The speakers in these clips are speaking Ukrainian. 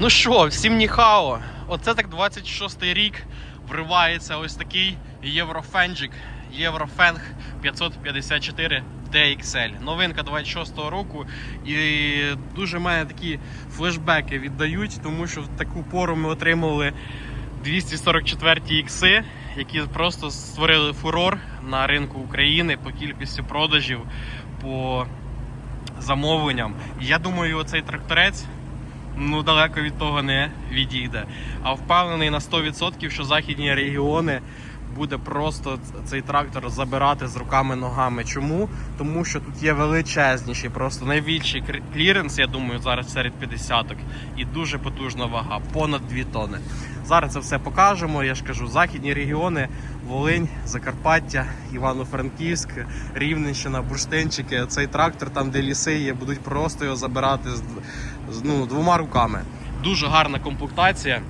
Ну що, всім ніхао. Оце так 26-й рік вривається ось такий Єврофенджик, Єврофенг 554 DXL. Новинка 26-го року. І дуже мене такі флешбеки віддають, тому що в таку пору ми отримали 244 ікси, які просто створили фурор на ринку України по кількості продажів, по замовленням. Я думаю, оцей тракторець ну далеко від того не відійде. А впевнений на 100%, що західні регіони буде просто цей трактор забирати з руками ногами. Чому? Тому що тут є величезніший, просто найбільший кліренс, я думаю, зараз серед 50-ок. І дуже потужна вага, понад 2 тони. Зараз це все покажемо. Я ж кажу, західні регіони, Волинь, Закарпаття, Івано-Франківськ, Рівненщина, Бурштинчики. Цей трактор, там де ліси є, будуть просто його забирати з ну, двома руками. Дуже гарна комплектація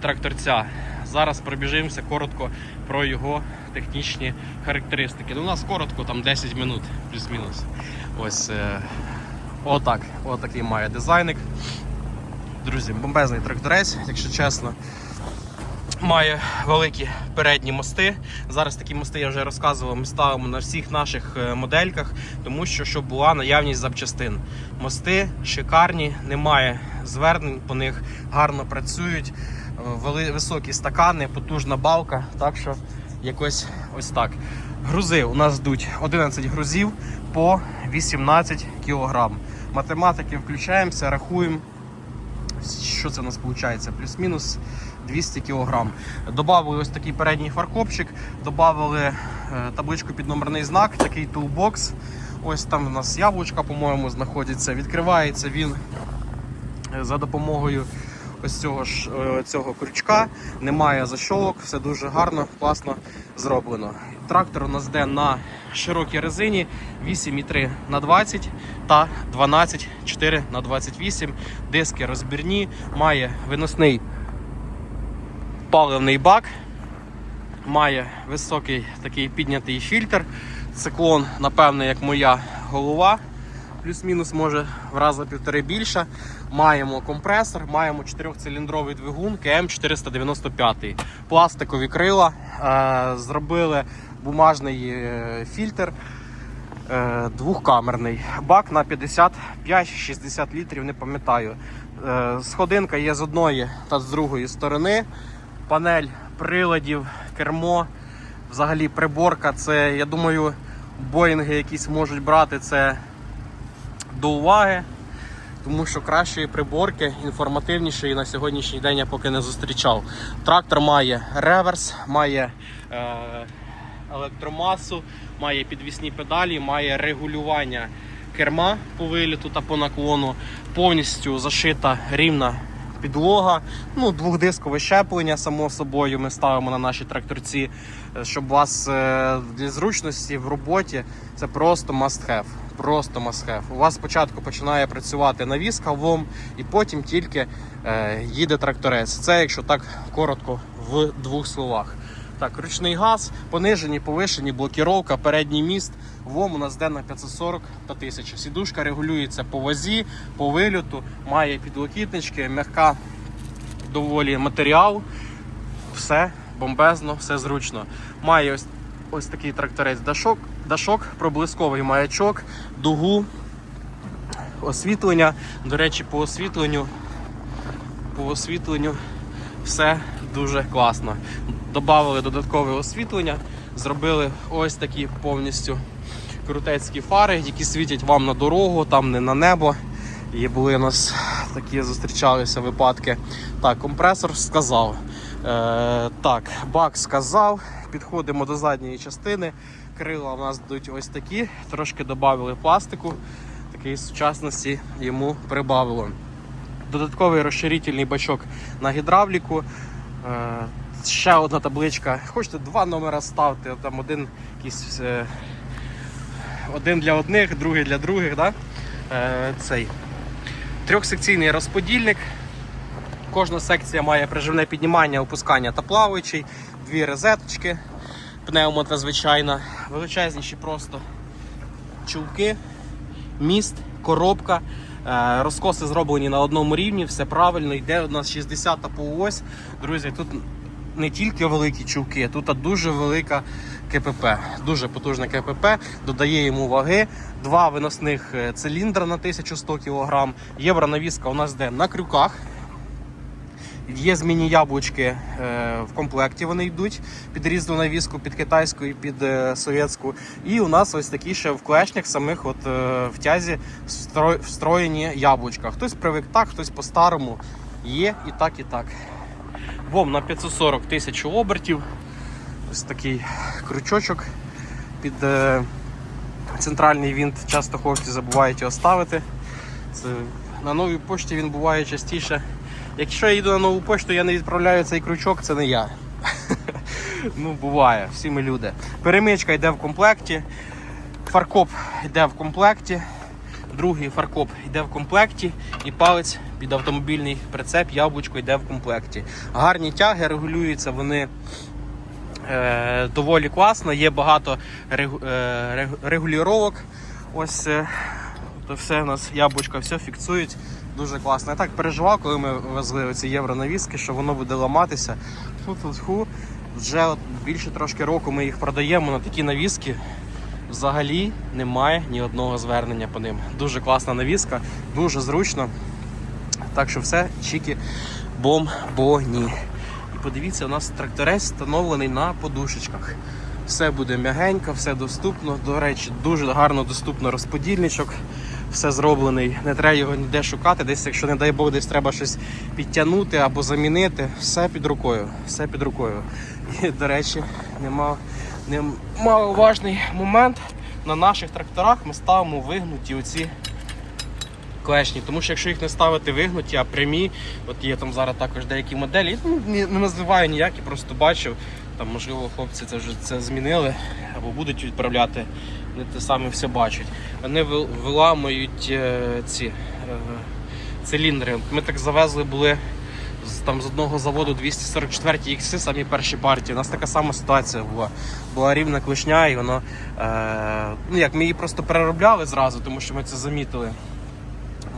тракторця. Зараз пробіжимося коротко про його технічні характеристики. Ну, у нас коротко, там 10 минут, плюс-мінус. Ось е, отак. Отакий має дизайник. Друзі, бомбезний тракторець, якщо чесно. Має великі передні мости. Зараз такі мости я вже розказував. Ми ставимо на всіх наших е, модельках, тому що щоб була наявність запчастин. Мости шикарні, немає звернень по них, гарно працюють. Високі стакани, потужна балка. Так що якось ось так. Грузи у нас йдуть 11 грузів по 18 кг. Математики включаємося, рахуємо що це у нас виходить? Плюс-мінус 200 кг. Добавили ось такий передній фаркопчик, додали е, табличку під номерний знак, такий тулбокс. Ось там у нас яблучка, по-моєму, знаходиться. Відкривається він е, за допомогою ось цього ж е, цього крючка. Немає защолок, все дуже гарно, класно зроблено. Трактор у нас йде на широкій резині 8,3 на 20 та 12,4 на 28. Диски розбірні, має виносний паливний бак, має високий такий піднятий фільтр. Циклон, напевне, як моя голова. Плюс-мінус може в рази півтори більше. Маємо компресор, маємо 4-циліндровий двигун КМ495. Пластикові крила. Е, зробили бумажний е, фільтр. Е, двохкамерний. Бак на 55-60 літрів, не пам'ятаю. Сходинка є з одної та з другої сторони. Панель приладів, кермо, взагалі приборка. Це, я думаю, боїнги якісь можуть брати це до уваги. Тому що кращої приборки, інформативнішої на сьогоднішній день я поки не зустрічав. Трактор має реверс, має е, електромасу, має підвісні педалі, має регулювання керма по виліту та по наклону, повністю зашита рівна підлога. Ну, двохдискове щеплення, само собою, ми ставимо на наші тракторці, е, щоб у вас е, для зручності в роботі це просто must have. Просто must have. У вас спочатку починає працювати навіс кавом, і потім тільки е, їде тракторець. Це якщо так коротко в двох словах. Так, ручний газ, понижені, повишені, блокіровка, передній міст. ВОМ у нас йде на 540 та 1000. Сідушка регулюється по вазі, по вильоту, має підлокітнички, м'яка доволі матеріал. Все бомбезно, все зручно. Має ось, ось такий тракторець дашок, дашок, проблисковий маячок, дугу, освітлення. До речі, по освітленню, по освітленню все дуже класно. Добавили додаткове освітлення, зробили ось такі повністю крутецькі фари, які світять вам на дорогу, там не на небо. І були у нас такі зустрічалися випадки. Так, компресор сказав. Е, так, бак сказав. Підходимо до задньої частини. Крила у нас йдуть ось такі, трошки додали пластику. Такий сучасності йому прибавило. Додатковий розширительний бачок на гідравліку. Е, ще одна табличка. Хочете два номера ставте, там один якийсь. Е, один для одних, другий для других. Да? Е, цей. Трьохсекційний розподільник. Кожна секція має приживне піднімання, опускання та плаваючий, дві розеточки, пневмо та звичайна, величезніші просто чулки, міст, коробка. Е, Розкоси зроблені на одному рівні, все правильно, йде у нас 60 по ось. Друзі, тут не тільки великі чулки, тут дуже велика КПП, дуже потужне КПП, додає йому ваги. Два виносних е, циліндра на 1100 кг. Євронавіска у нас йде на крюках. Є змінні яблучки е, в комплекті, вони йдуть під різну навіску, під китайську і під е, совєтську. І у нас ось такі ще в клешнях самих от, е, в тязі встроєні яблучка. Хтось привик так, хтось по-старому. Є і так, і так. Бом на 540 тисяч обертів. Ось такий крючочок під центральний винт. Часто хлопці забувають його ставити. Це, на новій пошті він буває частіше. Якщо я йду на нову пошту, я не відправляю цей крючок, це не я. ну, буває, всі ми люди. Перемичка йде в комплекті, фаркоп йде в комплекті, другий фаркоп йде в комплекті, і палець під автомобільний прицеп, яблучко йде в комплекті. Гарні тяги регулюються, вони е, доволі класно, є багато е, рег- регулювання. Ось е, то все у нас яблучко, все фіксують. Дуже класно. Я так переживав, коли ми везли оці євронавіски, що воно буде ламатися. Фу-фу-фу. Вже от більше трошки року ми їх продаємо на такі навіски. Взагалі немає ні одного звернення по ним. Дуже класна навіска, дуже зручно. Так що все, чіки, бомбоні. І подивіться, у нас тракторець встановлений на подушечках. Все буде м'ягенько, все доступно. До речі, дуже гарно доступно розподільничок. Все зроблений, не треба його ніде шукати. Десь, якщо не дай Бог, десь треба щось підтягнути або замінити. Все під рукою. Все під рукою. І, до речі, нема, немаловажний момент. На наших тракторах ми ставимо вигнуті оці клешні. Тому що якщо їх не ставити вигнуті, а прямі, от є там зараз також деякі моделі, ну, не називаю ніякі, просто бачив. Там, можливо, хлопці це вже це змінили або будуть відправляти, вони те саме все бачать. Вони виламують е, ці е, циліндри. Ми так завезли були там, з одного заводу 244 ікси, самі перші партії. У нас така сама ситуація була. Була рівна клешня, і воно. Е, ну як ми її просто переробляли зразу, тому що ми це замітили.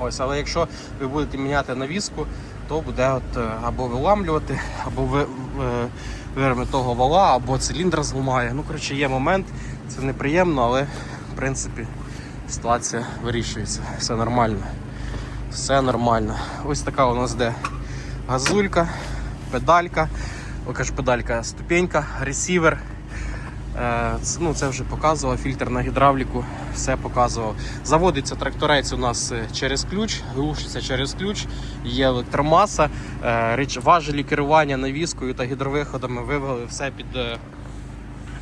Ось, але якщо ви будете міняти навіску, то буде от, е, або виламлювати, або ви, вирме того вала, або циліндр зламає. Ну, коротше, є момент, це неприємно, але в принципі ситуація вирішується. Все нормально. Все нормально. Ось така у нас де газулька, педалька, о, кажу, педалька, ступенька, ресівер. Е, ц- Ну, це вже показував, фільтр на гідравліку, все показував. Заводиться тракторець у нас е, через ключ, глушиться через ключ, є електромаса, е, важелі керування навіскою та гідровиходами вивели все під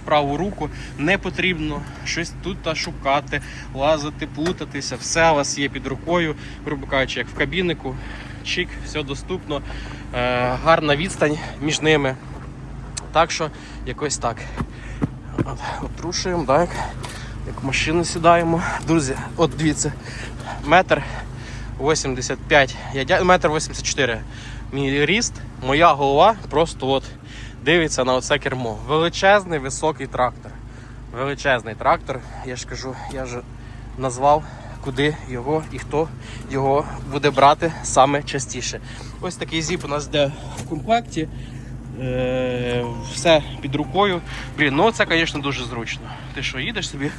праву руку. Не потрібно щось тут та шукати, лазити, плутатися. Все у вас є під рукою, грубо кажучи, як в кабінику. Чик, все доступно, е, гарна відстань між ними. Так що якось так. От, отрушуємо, так, як в машину сідаємо. Друзі, от дивіться, метр 85, я метр 84 мій ріст, моя голова просто от дивиться на оце кермо. Величезний високий трактор. Величезний трактор. Я ж кажу, я ж назвав, куди його і хто його буде брати саме частіше. Ось такий зіп у нас йде в комплекті. Е, все під рукою. Блін, ну це, звісно, дуже зручно. Ти що, їдеш собі,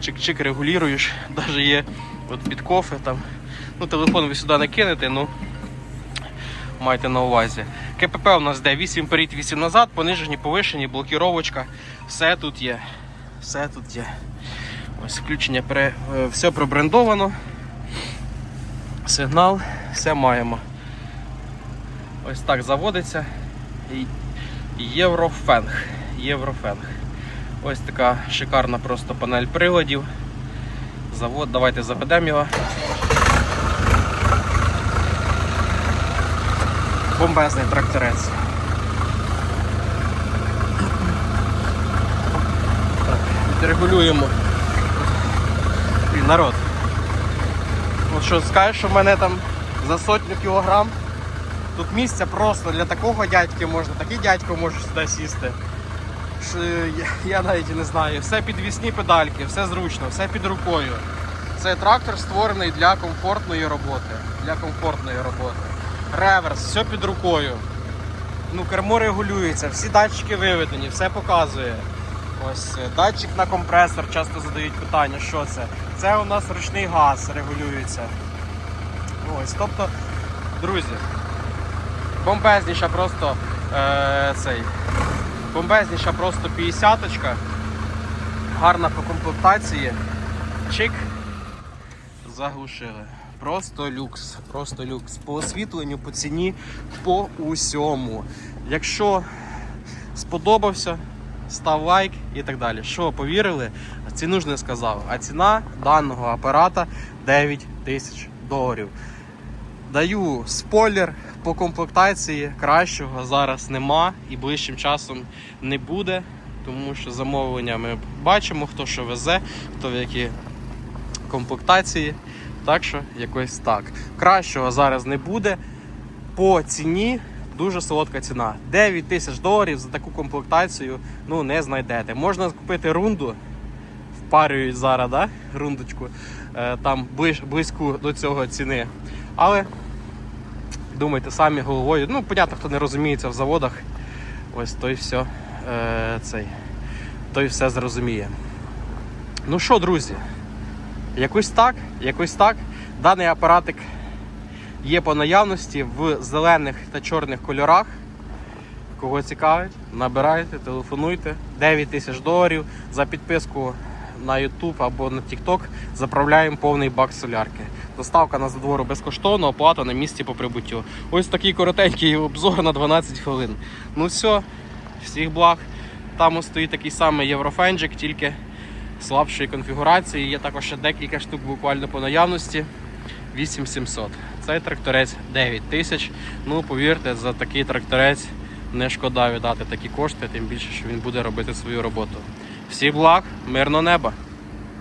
чик-чик регулюєш, навіть є от під кофе там. Ну, телефон ви сюди не кинете, ну майте на увазі. КПП у нас де 8 вперед, 8 назад, понижені, повишені, блокіровочка. Все тут є. Все тут є. Ось включення пере... е, все пробрендовано. Сигнал, все маємо. Ось так заводиться. Єврофенг. Єврофенг. Ось така шикарна просто панель приладів. Завод, давайте заведемо його. Бомбезний тракторець. Так, відрегулюємо. Блін, народ. От що скажеш, що в мене там за сотню кілограм. Тут місця просто для такого дядьки можна, такий дядько може сюди сісти. Я- Я навіть не знаю. Все підвісні педальки, все зручно, все під рукою. Цей трактор створений для комфортної роботи. Для комфортної роботи. Реверс, все під рукою. Ну, кермо регулюється, всі датчики виведені, все показує. Ось е, датчик на компресор, часто задають питання, що це. Це у нас ручний газ регулюється. Ось, тобто, друзі, бомбезніша просто е, цей. Бомбезніша просто 50-очка. Гарна по комплектації. Чик. Заглушили. Просто люкс, просто люкс. По освітленню, по ціні, по усьому. Якщо сподобався, став лайк і так далі. Що, повірили? Ціну ж не сказав. А ціна даного апарата 9 тисяч доларів. Даю спойлер по комплектації кращого зараз нема і ближчим часом не буде, тому що замовлення ми бачимо, хто що везе, хто в які комплектації. Так що якось так. Кращого зараз не буде. По ціні дуже солодка ціна. 9 тисяч доларів за таку комплектацію ну, не знайдете. Можна купити рунду, впарюють зараз, да? рундочку, е, там близьку до цього ціни. Але думайте самі головою. Ну, понятно, хто не розуміється в заводах, ось той все, цей, той все зрозуміє. Ну що, друзі, якось так, якось так. Даний апаратик є по наявності в зелених та чорних кольорах. Кого цікавить, набирайте, телефонуйте. 9 тисяч доларів за підписку на YouTube або на TikTok заправляємо повний бак солярки. Доставка на задвору безкоштовно, оплата на місці по прибуттю. Ось такий коротенький обзор на 12 хвилин. Ну все, всіх благ. Там стоїть такий самий Єврофенджик, тільки слабшої конфігурації. Є також ще декілька штук буквально по наявності. 8700. Цей тракторець 9 тисяч. Ну, повірте, за такий тракторець не шкода віддати такі кошти, тим більше, що він буде робити свою роботу. Всі благ, мирно неба!